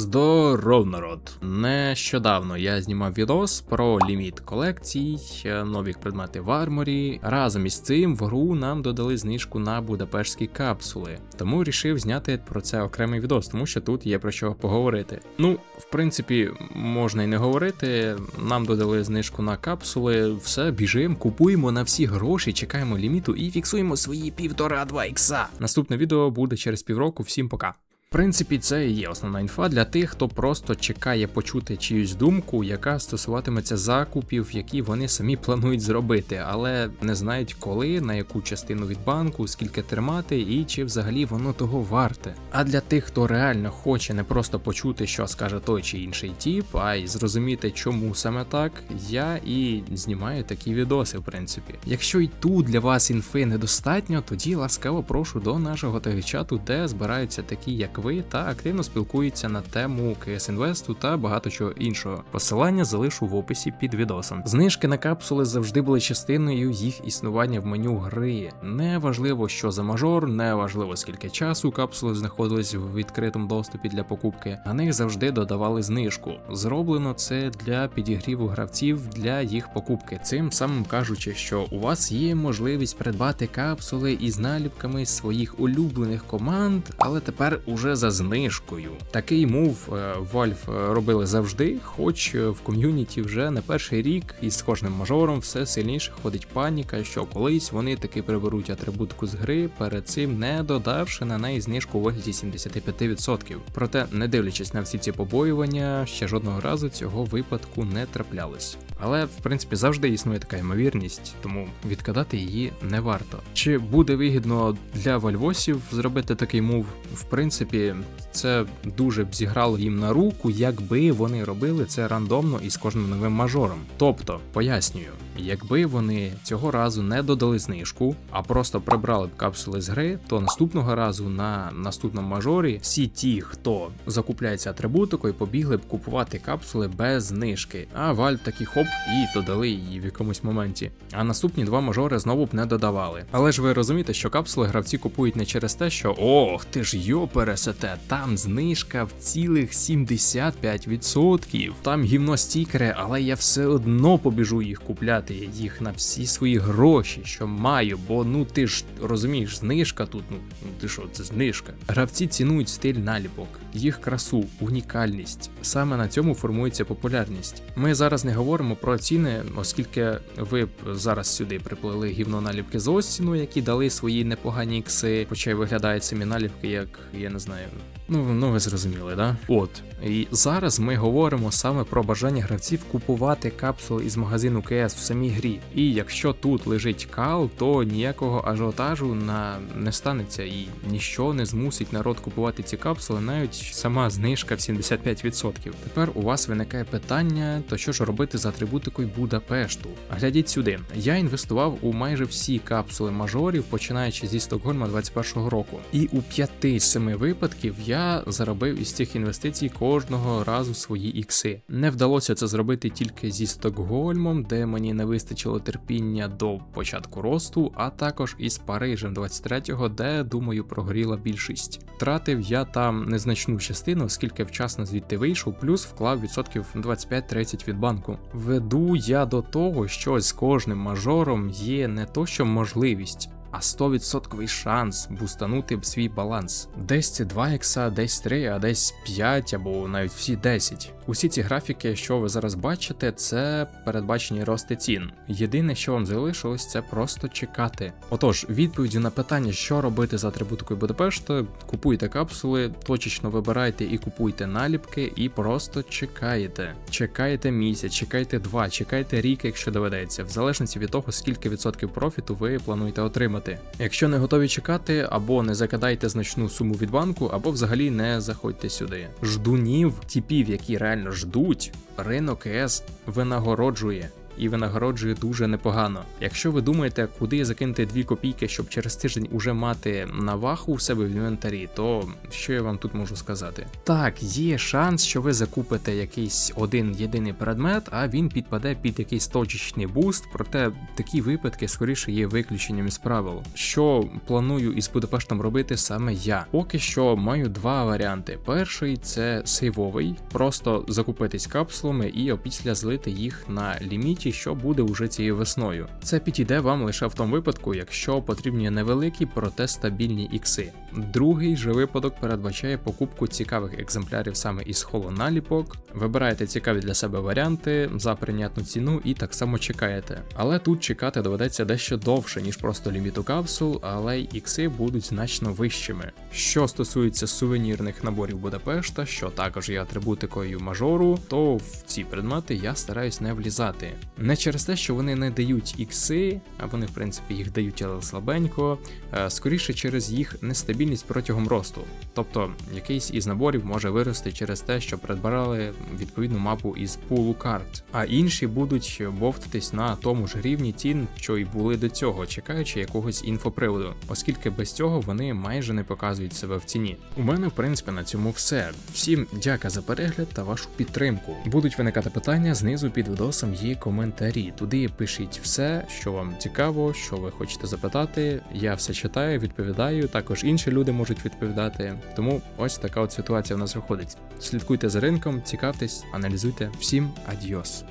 Здоров, народ! Нещодавно я знімав відос про ліміт колекцій, е, нові предмети в арморі. Разом із цим в гру нам додали знижку на будапештські капсули. Тому рішив зняти про це окремий відос, тому що тут є про що поговорити. Ну, в принципі, можна й не говорити. Нам додали знижку на капсули, все, біжимо, купуємо на всі гроші, чекаємо ліміту і фіксуємо свої півтора-два ікса. Наступне відео буде через півроку. Всім пока. В принципі, це і є основна інфа для тих, хто просто чекає почути чиюсь думку, яка стосуватиметься закупів, які вони самі планують зробити, але не знають коли, на яку частину від банку, скільки тримати і чи взагалі воно того варте. А для тих, хто реально хоче не просто почути, що скаже той чи інший тіп, а й зрозуміти, чому саме так, я і знімаю такі відоси, в принципі. Якщо й тут для вас інфи недостатньо, тоді ласкаво прошу до нашого телечату, де збираються такі, як ви, та активно спілкуються на тему КС Інвесту та багато чого іншого. Посилання залишу в описі під відосом. Знижки на капсули завжди були частиною їх існування в меню гри. Не важливо, що за мажор, не важливо скільки часу капсули знаходились в відкритому доступі для покупки. На них завжди додавали знижку. Зроблено це для підігріву гравців для їх покупки. Цим самим кажучи, що у вас є можливість придбати капсули із наліпками своїх улюблених команд, але тепер уже за знижкою. Такий мув е, Valve робили завжди, хоч е, в ком'юніті вже не перший рік, і з кожним мажором все сильніше ходить паніка, що колись вони таки приберуть атрибутку з гри, перед цим не додавши на неї знижку у вигляді 75%. Проте, не дивлячись на всі ці побоювання, ще жодного разу цього випадку не траплялось. Але в принципі завжди існує така ймовірність, тому відкидати її не варто. Чи буде вигідно для вальвосів зробити такий мув? В принципі, це дуже б зіграло їм на руку, якби вони робили це рандомно і з кожним новим мажором. Тобто, пояснюю, якби вони цього разу не додали знижку, а просто прибрали б капсули з гри, то наступного разу на наступному мажорі всі ті, хто закупляється атрибутикою, побігли б купувати капсули без знижки. А Valve такі хоп і додали її в якомусь моменті. А наступні два мажори знову б не додавали. Але ж ви розумієте, що капсули гравці купують не через те, що ох, ти ж йо пересете, там знижка в цілих 75%. Там гівно стікери, але я все одно побіжу їх купляти, їх на всі свої гроші, що маю. Бо ну ти ж розумієш, знижка тут, ну, ну ти що, це знижка. Гравці цінують стиль наліпок, їх красу, унікальність. Саме на цьому формується популярність. Ми зараз не говоримо про ціни, оскільки ви б зараз сюди приплили гівно наліпки з Остіну, які дали свої непогані ікси, хоча й виглядають самі наліпки, як я не знаю. Ну, ну ви зрозуміли, да? От. І зараз ми говоримо саме про бажання гравців купувати капсули із магазину КС в самій грі. І якщо тут лежить кал, то ніякого ажіотажу на не станеться і ніщо не змусить народ купувати ці капсули, навіть сама знижка в 75%. Тепер у вас виникає питання, то що ж робити з атрибутикою Будапешту? Глядіть сюди, я інвестував у майже всі капсули мажорів, починаючи зі Стокгольма 21-го року. І у 5-7 випадків я заробив із цих інвестицій кожного разу свої ікси. Не вдалося це зробити тільки зі Стокгольмом, де мені не вистачило терпіння до початку росту, а також із Парижем 23-го, де, думаю, прогоріла більшість. Тратив я там незначну частину, оскільки вчасно звідти вийшов, плюс вклав відсотків 25-30 від банку. Веду я до того, що з кожним мажором є не то, що можливість. А 100% шанс бустанути б свій баланс. Десь це 2 ікса, десь 3, а десь 5 або навіть всі 10. Усі ці графіки, що ви зараз бачите, це передбачені рости цін. Єдине, що вам залишилось, це просто чекати. Отож, відповіді на питання, що робити з атрибутикою Будапешта, купуйте капсули, точечно вибирайте і купуйте наліпки, і просто чекаєте. Чекаєте місяць, чекайте два, чекайте рік, якщо доведеться, в залежності від того, скільки відсотків профіту ви плануєте отримати. Якщо не готові чекати, або не закидайте значну суму від банку, або взагалі не заходьте сюди. Ждунів, типів, які реально ждуть, ринок ЕС винагороджує. І винагороджує дуже непогано. Якщо ви думаєте, куди закинути 2 копійки, щоб через тиждень уже мати наваху у себе в інвентарі, то що я вам тут можу сказати? Так, є шанс, що ви закупите якийсь один єдиний предмет, а він підпаде під якийсь точечний буст. Проте такі випадки скоріше є виключенням із правил. Що планую із Будапештом робити саме я? Поки що маю два варіанти. Перший це сейвовий, просто закупитись капсулами і опісля злити їх на ліміті, що буде уже цією весною. Це підійде вам лише в тому випадку, якщо потрібні невеликі, проте стабільні ікси. Другий же випадок передбачає покупку цікавих екземплярів саме із холоналіпок. Вибираєте цікаві для себе варіанти за прийнятну ціну і так само чекаєте. Але тут чекати доведеться дещо довше, ніж просто ліміту капсул, але ікси будуть значно вищими. Що стосується сувенірних наборів Будапешта, що також є атрибутикою мажору, то в ці предмети я стараюсь не влізати. Не через те, що вони не дають ікси, а вони в принципі їх дають але слабенько, е, скоріше через їх нестабільність протягом росту. Тобто якийсь із наборів може вирости через те, що придбали відповідну мапу із пулу карт, а інші будуть бовтатись на тому ж рівні тін, що й були до цього, чекаючи якогось інфоприводу, оскільки без цього вони майже не показують себе в ціні. У мене, в принципі, на цьому все. Всім дяка за перегляд та вашу підтримку. Будуть виникати питання знизу під відосом є коментарі. Туди пишіть все, що вам цікаво, що ви хочете запитати. Я все читаю, відповідаю. Також інші люди можуть відповідати. Тому ось така от ситуація в нас виходить. Слідкуйте за ринком, цікавтесь, аналізуйте. Всім адіос.